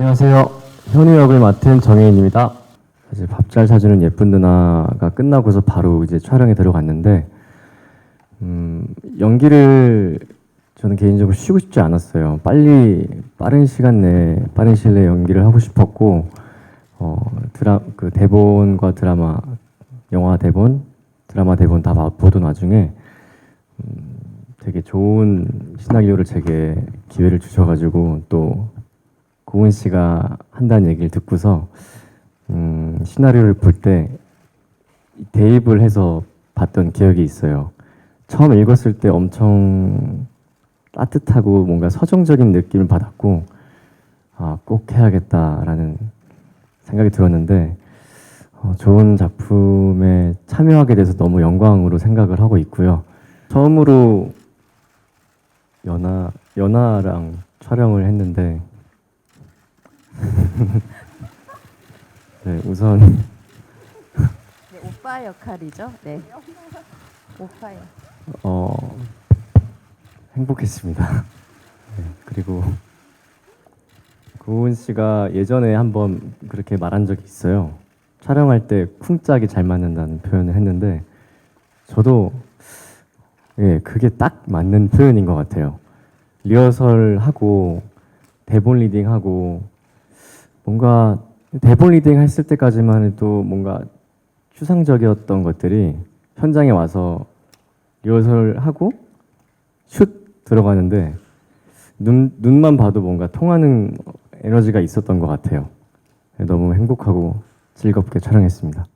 안녕하세요. 현우 역을 맡은 정혜인입니다. 사실 밥 잘 사주는 예쁜 누나가 끝나고서 바로 이제 촬영에 들어갔는데 음, 연기를 저는 개인적으로 쉬고 싶지 않았어요. 빨리 빠른 시간 내에 빠른 시일 내에 연기를 하고 싶었고 어, 드라 그 대본과 드라마 영화 대본 드라마 대본 다 봐- 보던 와중에 음, 되게 좋은 시나리오를 제게 기회를 주셔가지고 또 고은 씨가 한다는 얘기를 듣고서 음, 시나리오를 볼 때 대입을 해서 봤던 기억이 있어요. 처음 읽었을 때 엄청 따뜻하고 뭔가 서정적인 느낌을 받았고 아, 꼭 해야겠다라는 생각이 들었는데 어, 좋은 작품에 참여하게 돼서 너무 영광으로 생각을 하고 있고요. 처음으로 연아 연아랑 촬영을 했는데 네, 우선 네, 오빠 역할이죠. 네. 오빠요. 어, 행복했습니다. 네, 그리고 고은 씨가 예전에 한번 그렇게 말한 적이 있어요. 촬영할 때 쿵짝이 잘 맞는다는 표현을 했는데 저도 예, 그게 딱 맞는 표현인 것 같아요. 리허설 하고 대본 리딩 하고 뭔가 대본 리딩 했을 때까지만 해도 뭔가 추상적이었던 것들이 현장에 와서 리허설 하고 슛 들어가는데 눈 눈만 봐도 뭔가 통하는 에너지가 있었던 것 같아요. 너무 행복하고 즐겁게 촬영했습니다.